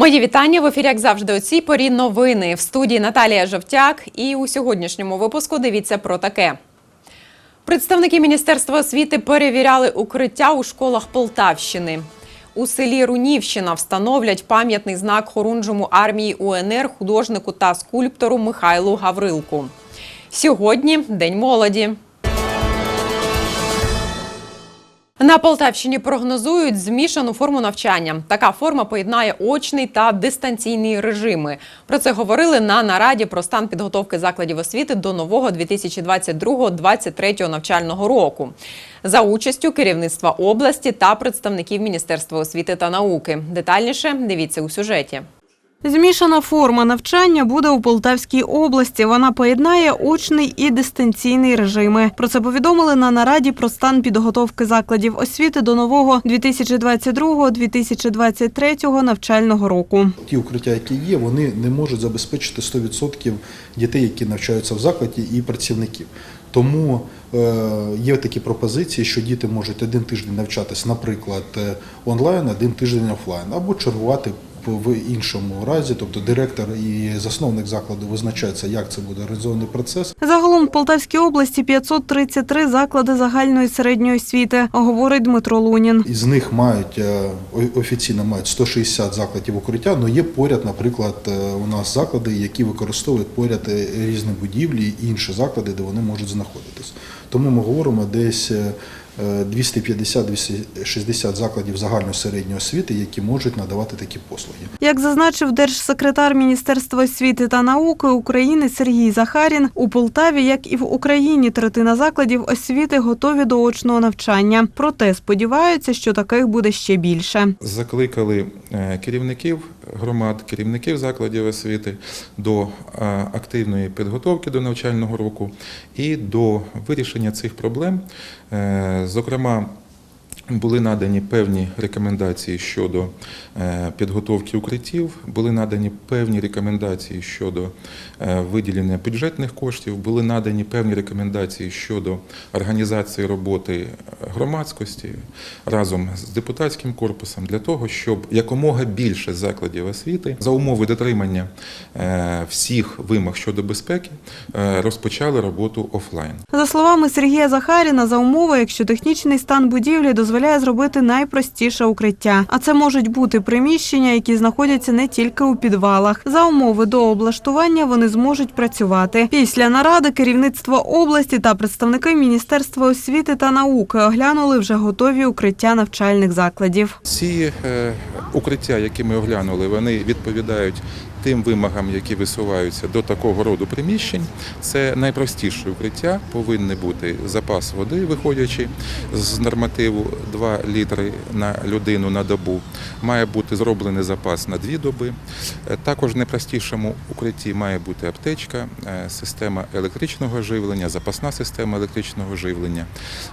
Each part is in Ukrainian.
Мої вітання в ефірі, як завжди, у цій порі новини в студії Наталія Жовтяк. І у сьогоднішньому випуску дивіться про таке. Представники Міністерства освіти перевіряли укриття у школах Полтавщини. У селі Рунівщина встановлять пам'ятний знак хорунжому армії УНР художнику та скульптору Михайлу Гаврилку. Сьогодні День молоді. На Полтавщині прогнозують змішану форму навчання. Така форма поєднає очний та дистанційний режими. Про це говорили на нараді про стан підготовки закладів освіти до нового 2022-2023 навчального року за участю керівництва області та представників Міністерства освіти та науки. Детальніше дивіться у сюжеті. Змішана форма навчання буде у Полтавській області. Вона поєднає очний і дистанційний режими. Про це повідомили на нараді про стан підготовки закладів освіти до нового 2022-2023 навчального року. Ті укриття, які є, вони не можуть забезпечити 100% дітей, які навчаються в закладі, і працівників. Тому е, є такі пропозиції, що діти можуть один тиждень навчатись, наприклад, е, онлайн, один тиждень офлайн, або чергувати в іншому разі, тобто директор і засновник закладу визначається, як це буде організований процес. Загалом в Полтавській області 533 заклади загальної середньої освіти, говорить Дмитро Лунін. Із них мають е, офіційно мають 160 закладів укриття, але є поряд, наприклад, е, у нас заклади, які використовують поряд е, різні будівлі і інші заклади, де вони можуть знаходитись. Тому ми говоримо десь е, 250-260 закладів загальної середньої освіти, які можуть надавати такі послуги. Як зазначив держсекретар Міністерства освіти та науки України Сергій Захарін, у Полтаві, як і в Україні, третина закладів освіти готові до очного навчання. Проте сподіваються, що таких буде ще більше. закликали е, керівників громад, керівників закладів освіти до е, активної підготовки до навчального року і до вирішення цих проблем. Е, Зокрема, були надані певні рекомендації щодо е, підготовки укриттів, були надані певні рекомендації щодо е, виділення бюджетних коштів, були надані певні рекомендації щодо організації роботи громадськості разом з депутатським корпусом для того, щоб якомога більше закладів освіти за умови дотримання е, всіх вимог щодо безпеки е, розпочали роботу офлайн. За словами Сергія Захаріна, за умови, якщо технічний стан будівлі дозволяє зробити найпростіше укриття. А це можуть бути приміщення, які знаходяться не тільки у підвалах. За умови до облаштування вони зможуть працювати. Після наради керівництво області та представники Міністерства освіти та науки оглянули вже готові укриття навчальних закладів. Ці е, укриття, які ми оглянули, вони відповідають тим вимогам, які висуваються до такого роду приміщень. Це найпростіше укриття, повинен бути запас води, виходячи з нормативу 2 літри на людину на добу. Має бути зроблений запас на дві доби. Е, Також в найпростішому укритті має бути аптечка, е, система електричного живлення, запасна система електричного живлення,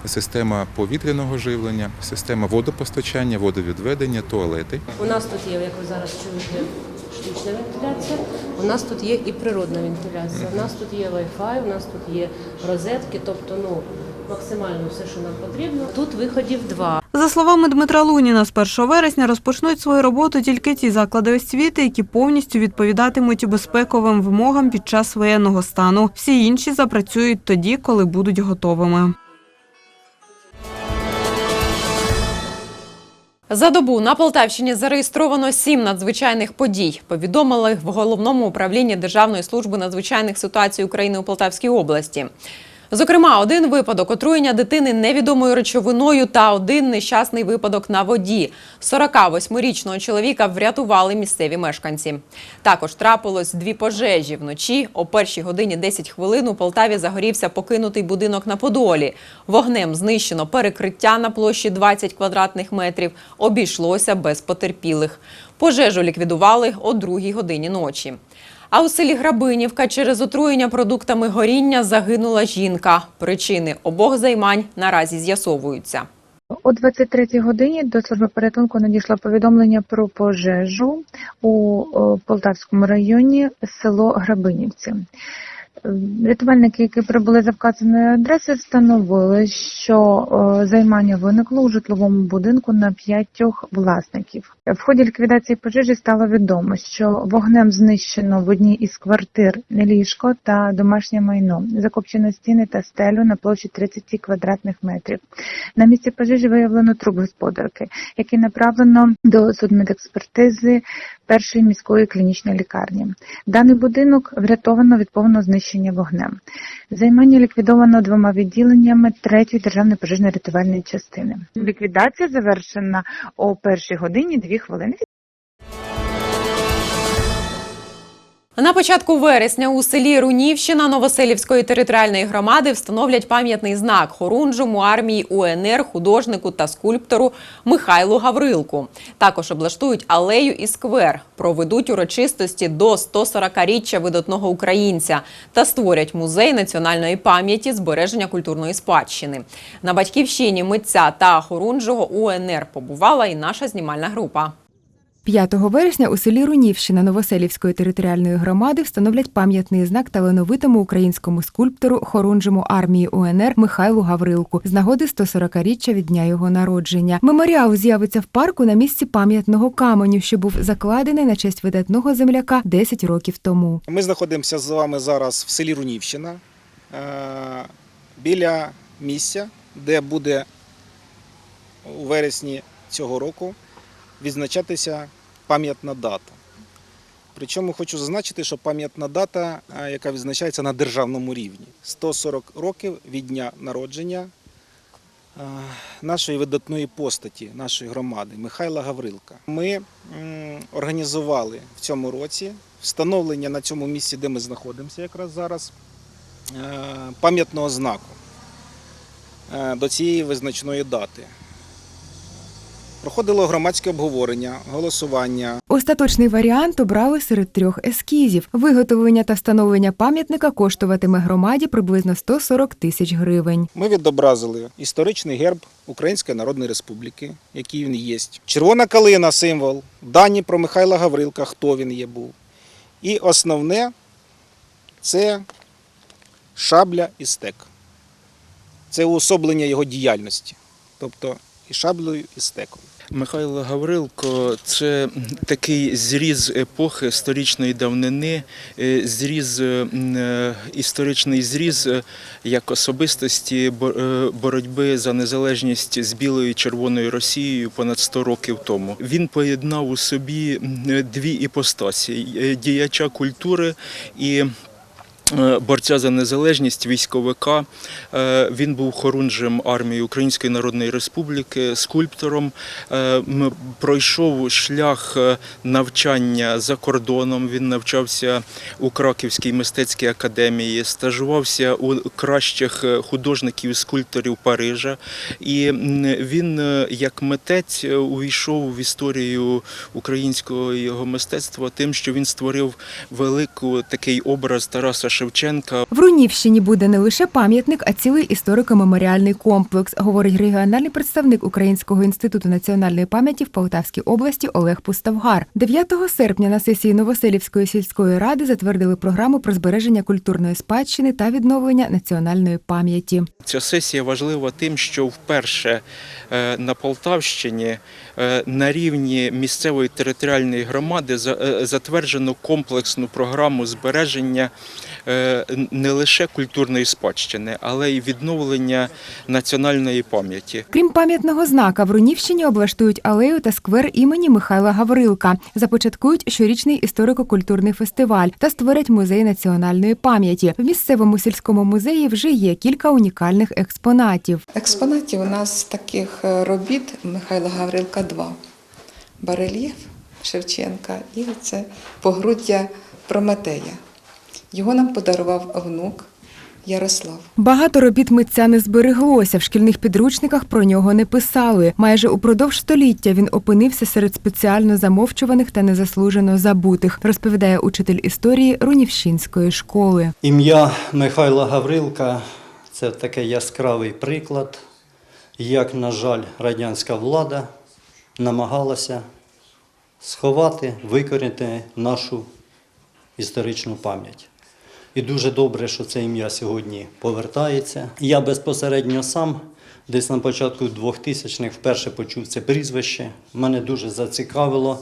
система повітряного живлення, система водопостачання, водовідведення, туалети. У нас тут є, як ви зараз чуєте, штучна вентиляція. У нас тут є і природна вентиляція. У нас тут є Wi-Fi, у нас тут є розетки, тобто ну максимально все, що нам потрібно. Тут виходів два. За словами Дмитра Луніна, з 1 вересня розпочнуть свою роботу тільки ті заклади освіти, які повністю відповідатимуть безпековим вимогам під час воєнного стану. Всі інші запрацюють тоді, коли будуть готовими. За добу на Полтавщині зареєстровано сім надзвичайних подій. Повідомили в головному управлінні Державної служби надзвичайних ситуацій України у Полтавській області. Зокрема, один випадок отруєння дитини невідомою речовиною та один нещасний випадок на воді. 48-річного чоловіка врятували місцеві мешканці. Також трапилось дві пожежі вночі. О першій годині 10 хвилин у Полтаві загорівся покинутий будинок на Подолі. Вогнем знищено перекриття на площі 20 квадратних метрів. Обійшлося без потерпілих. Пожежу ліквідували о другій годині ночі. А у селі Грабинівка через отруєння продуктами горіння загинула жінка. Причини обох займань наразі з'ясовуються. О 23 годині до служби порятунку надійшло повідомлення про пожежу у Полтавському районі село Грабинівці. Рятувальники, які прибули за вказаною адресою, встановили, що е, займання виникло у житловому будинку на п'ятьох власників. В ході ліквідації пожежі стало відомо, що вогнем знищено в одній із квартир ліжко та домашнє майно, закопчено стіни та стелю на площі 30 квадратних метрів. На місці пожежі виявлено труп господарки, який направлено до судмедекспертизи першої міської клінічної лікарні. Даний будинок врятовано від повного знищення вогнем. Займання ліквідовано двома відділеннями третьої державної пожежно-рятувальної частини. Ліквідація завершена о першій годині дві хвилини. На початку вересня у селі Рунівщина Новоселівської територіальної громади встановлять пам'ятний знак хорунжому армії УНР, художнику та скульптору Михайлу Гаврилку. Також облаштують алею і сквер, проведуть урочистості до 140-річчя видатного українця та створять музей національної пам'яті збереження культурної спадщини. На батьківщині митця та хорунжого УНР побувала і наша знімальна група. 5 вересня у селі Рунівщина Новоселівської територіальної громади встановлять пам'ятний знак талановитому українському скульптору хорунжому армії УНР Михайлу Гаврилку з нагоди 140-річчя від дня його народження. Меморіал з'явиться в парку на місці пам'ятного каменю, що був закладений на честь видатного земляка 10 років тому. Ми знаходимося з вами зараз в селі Рунівщина е, біля місця, де буде у вересні цього року відзначатися пам'ятна дата. Причому хочу зазначити, що пам'ятна дата, яка відзначається на державному рівні 140 років від дня народження нашої видатної постаті, нашої громади Михайла Гаврилка. Ми організували в цьому році встановлення на цьому місці, де ми знаходимося якраз зараз, пам'ятного знаку до цієї визначної дати. Проходило громадське обговорення, голосування. Остаточний варіант обрали серед трьох ескізів. Виготовлення та встановлення пам'ятника коштуватиме громаді приблизно 140 тисяч гривень. Ми відобразили історичний герб Української Народної Республіки, який він є. Червона калина символ, дані про Михайла Гаврилка, хто він є був. І основне це шабля і стек. Це уособлення його діяльності. Тобто і шаблею, і стеком. Михайло Гаврилко це такий зріз епохи сторічної давнини, е, зріз, е, е, історичний зріз як особистості бо- боротьби за незалежність з білою і червоною Росією понад 100 років тому. Він поєднав у собі дві іпостасі діяча культури і. Е, Борця за незалежність військовика. Е, Він був хорунжем армії Української Народної Республіки, скульптором. Е, Пройшов шлях навчання за кордоном. Він навчався у Краківській мистецькій академії, стажувався у кращих художників і скульпторів Парижа. І він, як митець, увійшов в історію українського його мистецтва тим, що він створив велику такий образ Тараса Шевченка. В Рунівщині буде не лише пам'ятник, а цілий історико-меморіальний комплекс, говорить регіональний представник Українського інституту національної пам'яті в Полтавській області Олег Пуставгар. 9 серпня на сесії Новоселівської сільської ради затвердили програму про збереження культурної спадщини та відновлення національної пам'яті. Ця сесія важлива тим, що вперше е, на Полтавщині е, на рівні місцевої територіальної громади е, затверджено комплексну програму збереження не лише культурної спадщини, але й відновлення національної пам'яті. Крім пам'ятного знака, в Рунівщині облаштують алею та сквер імені Михайла Гаврилка, започаткують щорічний історико-культурний фестиваль та створять музей національної пам'яті. В місцевому сільському музеї вже є кілька унікальних експонатів. Експонатів у нас таких е, робіт Михайла Гаврилка 2. Барельєф Шевченка і це погруддя Прометея. Його нам подарував внук Ярослав. Багато робіт митця не збереглося. В шкільних підручниках про нього не писали. Майже упродовж століття він опинився серед спеціально замовчуваних та незаслужено забутих, розповідає учитель історії Рунівщинської школи. Ім'я Михайла Гаврилка це такий яскравий приклад, як, на жаль, радянська влада намагалася сховати, викорінити нашу історичну пам'ять. І дуже добре, що це ім'я сьогодні повертається. Я безпосередньо сам десь на початку 2000-х вперше почув це прізвище. Мене дуже зацікавило,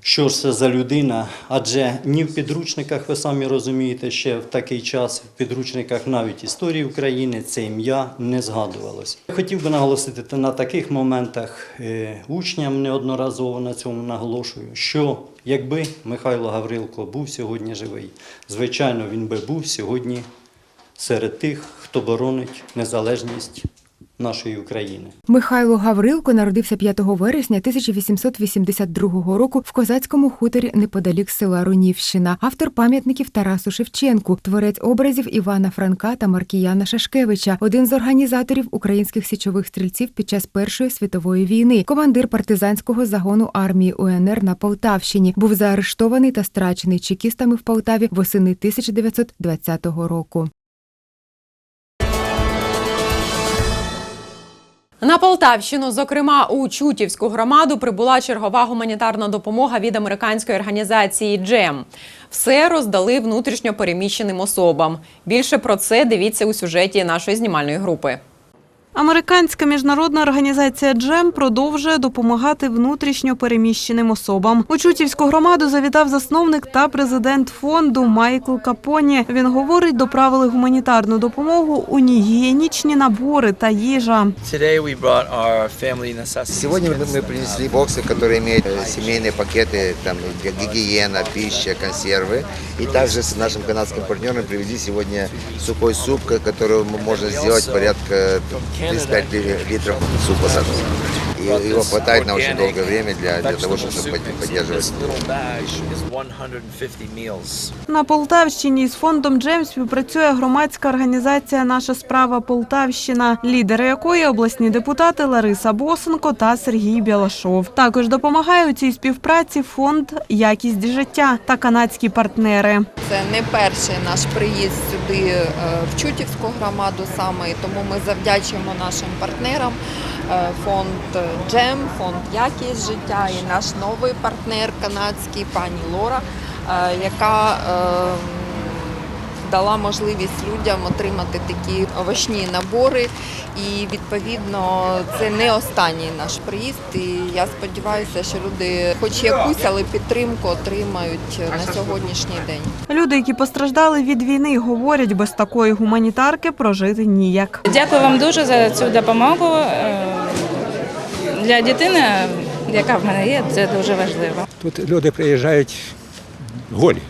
що ж це за людина, адже ні в підручниках, ви самі розумієте, ще в такий час в підручниках навіть історії України це ім'я не згадувалось. Хотів би наголосити на таких моментах е, учням неодноразово на цьому наголошую, що якби Михайло Гаврилко був сьогодні живий, звичайно, він би був сьогодні серед тих, хто боронить незалежність нашої України. Михайло Гаврилко народився 5 вересня 1882 року в козацькому хуторі неподалік села Рунівщина. Автор пам'ятників Тарасу Шевченку, творець образів Івана Франка та Маркіяна Шашкевича, один з організаторів українських січових стрільців під час Першої світової війни, командир партизанського загону армії УНР на Полтавщині, був заарештований та страчений чекістами в Полтаві восени 1920 року. На Полтавщину, зокрема у Чутівську громаду, прибула чергова гуманітарна допомога від американської організації Джем. Все роздали внутрішньо переміщеним особам. Більше про це дивіться у сюжеті нашої знімальної групи. Американська міжнародна організація Джем продовжує допомагати внутрішньо переміщеним особам. У Чутівську громаду завітав засновник та президент фонду Майкл Капоні. Він говорить, доправили гуманітарну допомогу у гігієнічні набори та їжа. Today we brought our family necessities. Сегодня мы мы принесли боксы, которые имеют э, семейные пакеты, там ги- гигиена, пища, консервы. И также с нашим канадским партнером привезли сегодня сухой суп, ко- который м- можно сделать порядка 35 ли- литров супа сразу. И его хватает на очень долгое время для, для того, чтобы под- поддерживать. This little bag is 150 meals. На Полтавщині із фондом Джем співпрацює громадська організація Наша справа Полтавщина, лідери якої обласні депутати Лариса Босенко та Сергій Білашов. Також допомагає у цій співпраці фонд Якість життя та канадські партнери. Це не перший наш приїзд сюди е, в Чутівську громаду саме, тому ми завдячуємо нашим партнерам. Е, Фонд Джем, фонд Якість життя і наш новий партнер канадський пані Лора, е, яка е, дала можливість людям отримати такі овочні набори. І відповідно це не останній наш приїзд. І я сподіваюся, що люди, хоч якусь, але підтримку отримають на сьогоднішній день. Люди, які постраждали від війни, говорять, без такої гуманітарки прожити ніяк. Дякую вам дуже за цю допомогу. Для дитини, яка в мене є, це дуже важливо. Тут люди приїжджають голі.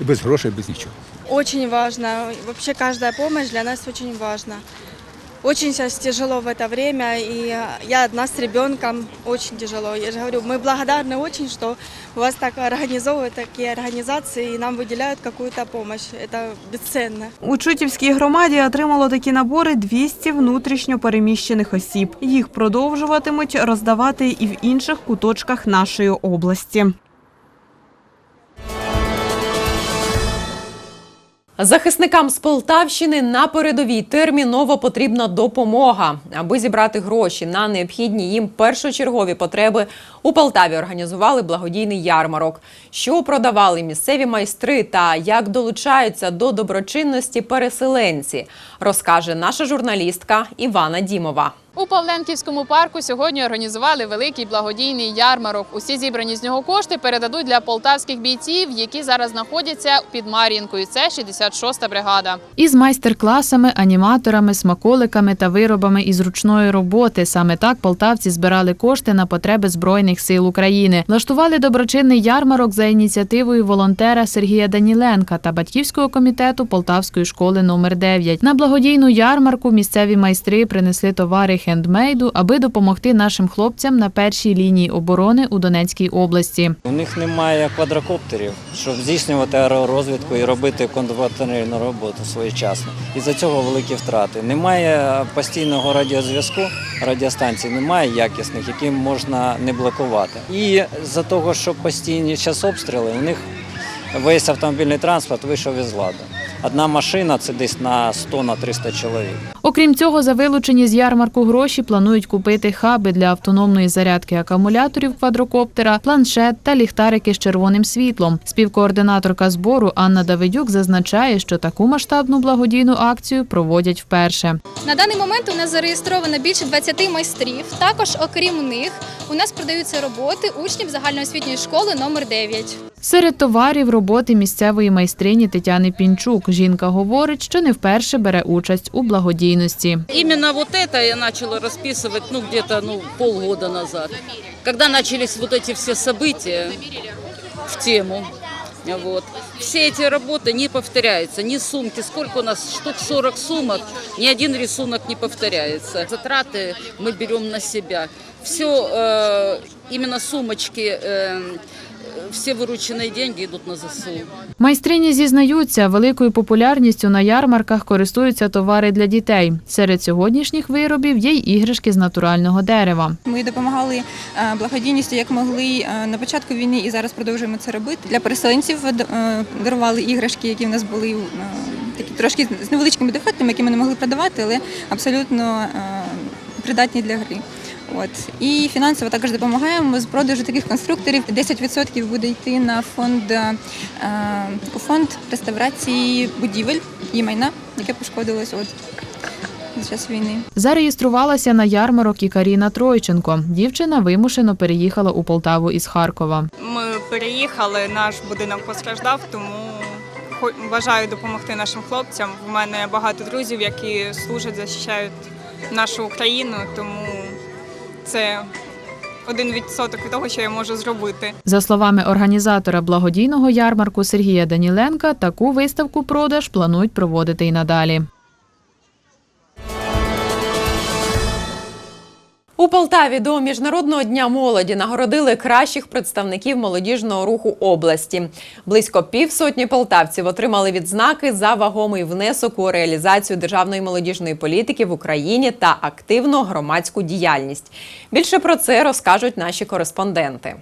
Без грошей, без нічого. Очень важно. Вообще каждая помощь для нас очень важна. Очень сейчас тяжело в это время, и я одна с ребенком, очень тяжело. Я же говорю, мы благодарны очень, что у вас так организовывают такие организации и нам выделяют какую-то помощь. Это бесценно. У Чутівській громаді отримало такі набори 200 внутрішньо переміщених осіб. Їх продовжуватимуть роздавати і в інших куточках нашої області. Захисникам з Полтавщини на передовій терміново потрібна допомога. Аби зібрати гроші на необхідні їм першочергові потреби, у Полтаві організували благодійний ярмарок. Що продавали місцеві майстри та як долучаються до доброчинності переселенці, розкаже наша журналістка Івана Дімова. У Павленківському парку сьогодні організували великий благодійний ярмарок. Усі зібрані з нього кошти передадуть для полтавських бійців, які зараз знаходяться під Мар'їнкою. Це 66-та бригада. Із майстер-класами, аніматорами, смаколиками та виробами із ручної роботи. Саме так полтавці збирали кошти на потреби Збройних сил України. Влаштували доброчинний ярмарок за ініціативою волонтера Сергія Даніленка та батьківського комітету Полтавської школи номер 9 На благодійну ярмарку місцеві майстри принесли товари хендмейду, аби допомогти нашим хлопцям на першій лінії оборони у Донецькій області. У них немає квадрокоптерів, щоб здійснювати аеророзвідку і робити контрбатарейну роботу своєчасно. І за цього великі втрати. Немає постійного радіозв'язку, радіостанцій немає якісних, які можна не блокувати. І за того, що постійні час обстріли, у них весь автомобільний транспорт вийшов із ладу. Одна машина це десь на 100 на 300 чоловік. Окрім цього, за вилучені з ярмарку гроші планують купити хаби для автономної зарядки акумуляторів квадрокоптера, планшет та ліхтарики з червоним світлом. Співкоординаторка збору Анна Давидюк зазначає, що таку масштабну благодійну акцію проводять вперше. На даний момент у нас зареєстровано більше 20 майстрів. Також, окрім них, у нас продаються роботи учнів загальноосвітньої школи номер 9. Серед товарів роботи місцевої майстрині Тетяни Пінчук. Жінка говорить, що не вперше бере участь у благодійності. Именно вот это я начала расписывать, ну, где-то, ну, полгода назад. Когда начались вот эти все события в тему, вот. Все эти работы не повторяются, ни сумки, сколько у нас, штук 40 сумок, ни один рисунок не повторяется. Затраты мы берем на себя. Все, э, именно сумочки, э, все вырученные деньги идут на ЗСУ. Майстрині зізнаються, великою популярністю на ярмарках користуються товари для дітей. Серед сьогоднішніх виробів є й іграшки з натурального дерева. Ми допомагали е, благодійністю, як могли е, на початку війни, і зараз продовжуємо це робити. Для переселенців е, дарували іграшки, які в нас були такі трошки з невеличкими дефектами, які ми не могли продавати, але абсолютно придатні для гри. От і фінансово також допомагаємо з продажу таких конструкторів. 10% буде йти на фонд е, у фонд реставрації будівель і майна, яке пошкодилось от під час війни. Зареєструвалася на ярмарок і Каріна Тройченко. Дівчина вимушено переїхала у Полтаву із Харкова. Ми переїхали, наш будинок постраждав, тому хо- бажаю допомогти нашим хлопцям. У мене багато друзів, які служать, захищають нашу Україну, тому це один відсоток від того, що я можу зробити. За словами організатора благодійного ярмарку Сергія Даніленка, таку виставку продаж планують проводити і надалі. У Полтаві до Міжнародного дня молоді нагородили кращих представників молодіжного руху області. Близько півсотні полтавців отримали відзнаки за вагомий внесок у реалізацію державної молодіжної політики в Україні та активну громадську діяльність. Більше про це розкажуть наші кореспонденти.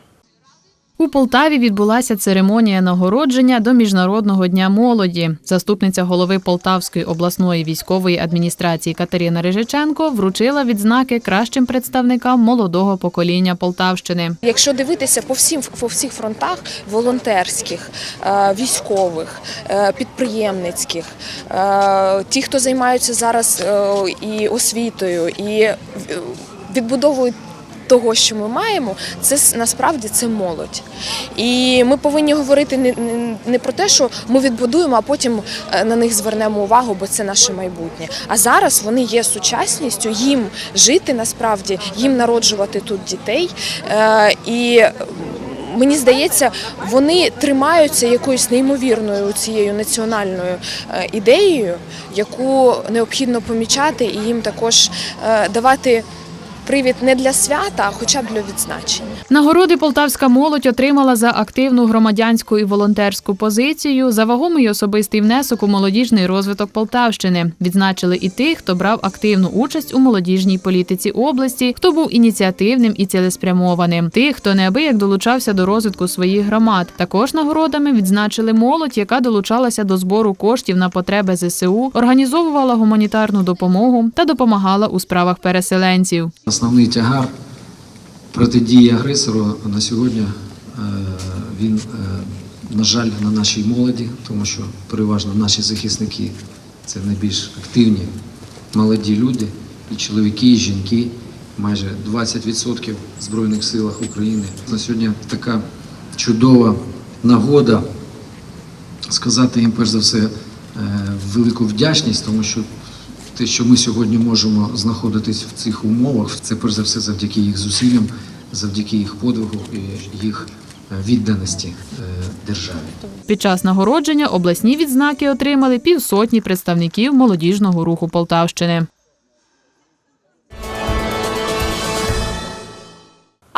У Полтаві відбулася церемонія нагородження до Міжнародного дня молоді. Заступниця голови Полтавської обласної військової адміністрації Катерина Рижиченко вручила відзнаки кращим представникам молодого покоління Полтавщини. Якщо дивитися по всім по всіх фронтах волонтерських, е, військових, е, підприємницьких, е, ті, хто займаються зараз і освітою, і відбудовують. Того, що ми маємо, це насправді це молодь. І ми повинні говорити не, не, про те, що ми відбудуємо, а потім е, на них звернемо увагу, бо це наше майбутнє. А зараз вони є сучасністю, їм жити насправді, їм народжувати тут дітей. Е, і Мені здається, вони тримаються якоюсь неймовірною цією національною е, ідеєю, яку необхідно помічати, і їм також давати привід не для свята, а хоча б для відзначення. Нагороди полтавська молодь отримала за активну громадянську і волонтерську позицію, за вагомий особистий внесок у молодіжний розвиток Полтавщини. Відзначили і тих, хто брав активну участь у молодіжній політиці області, хто був ініціативним і цілеспрямованим. Тих, хто неабияк долучався до розвитку своїх громад. Також нагородами відзначили молодь, яка долучалася до збору коштів на потреби ЗСУ, організовувала гуманітарну допомогу та допомагала у справах переселенців. Основний тягар протидії агресору на сьогодні е, він, е, на жаль, на нашій молоді, тому що переважно наші захисники це найбільш активні молоді люди, і чоловіки, і жінки, майже 20% в Збройних силах України. На сьогодні така чудова нагода сказати їм перш за все е, велику вдячність, тому що те, що ми сьогодні можемо знаходитись в цих умовах, це перш за все завдяки їх зусиллям, завдяки їх подвигу і їх е, відданості е, державі. Під час нагородження обласні відзнаки отримали півсотні представників молодіжного руху